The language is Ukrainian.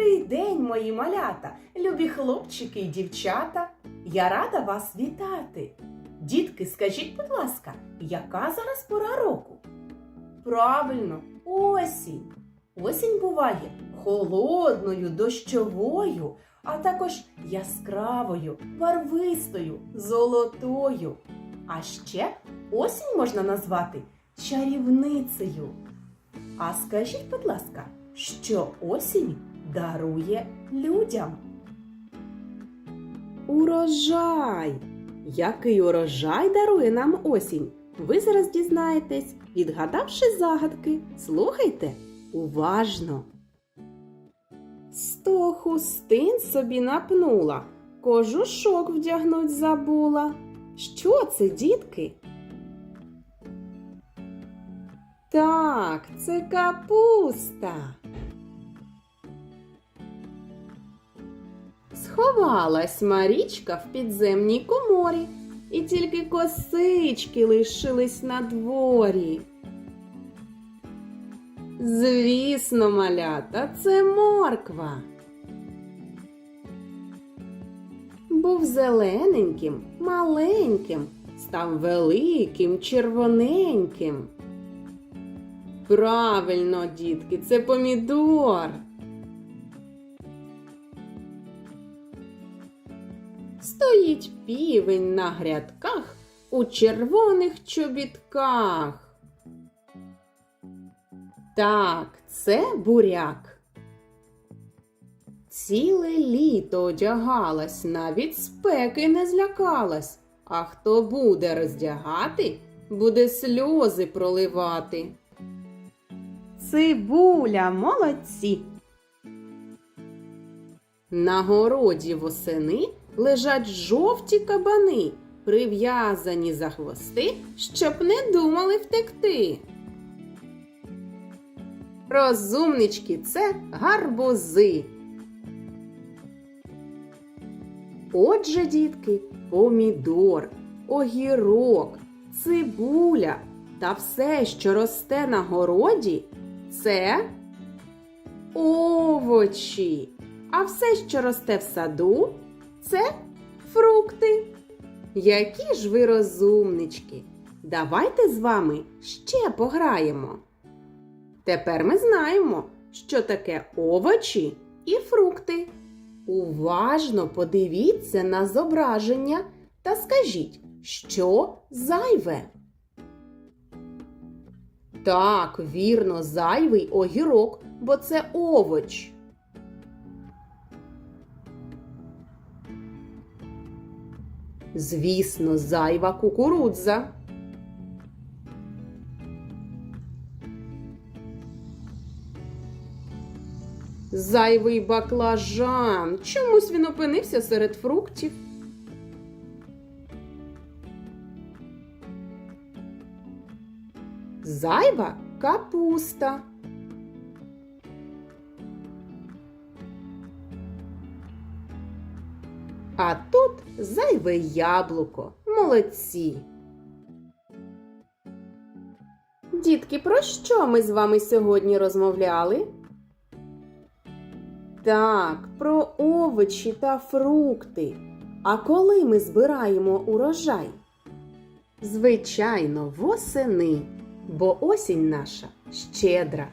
Добрий день, мої малята, любі хлопчики і дівчата. Я рада вас вітати. Дітки, скажіть, будь ласка, яка зараз пора року? Правильно, осінь. Осінь буває холодною, дощовою, а також яскравою, барвистою, золотою. А ще осінь можна назвати чарівницею. А скажіть, будь ласка, що осінь дарує людям? Урожай! Який урожай дарує нам осінь? Ви зараз дізнаєтесь, відгадавши загадки. Слухайте уважно. Сто хустин собі напнула, кожушок вдягнуть забула. Що це, дітки? Так, це капуста. Сховалась Марічка в підземній коморі, і тільки косички лишились на дворі. Звісно, малята, це морква. Був зелененьким, маленьким, став великим, червоненьким. Правильно, дітки, це помідор. Стоїть півень на грядках у червоних чобітках. Так, це буряк. Ціле літо одягалась, навіть спеки не злякалась. А хто буде роздягати, буде сльози проливати. Цибуля, молодці. На городі восени лежать жовті кабани, прив'язані за хвости, щоб не думали втекти. Розумнички це гарбузи. Отже, дітки, помідор, огірок, цибуля та все, що росте на городі, це овочі. А все, що росте в саду, це фрукти. Які ж ви розумнички! Давайте з вами ще пограємо. Тепер ми знаємо, що таке овочі і фрукти. Уважно подивіться на зображення та скажіть, що зайве. Так, вірно, зайвий огірок, бо це овоч. Звісно, зайва кукурудза. Зайвий баклажан. Чомусь він опинився серед фруктів. Зайва капуста. А тут зайве яблуко. Молодці. Дітки, про що ми з вами сьогодні розмовляли? Так, про овочі та фрукти. А коли ми збираємо урожай? Звичайно, восени, бо осінь наша щедра.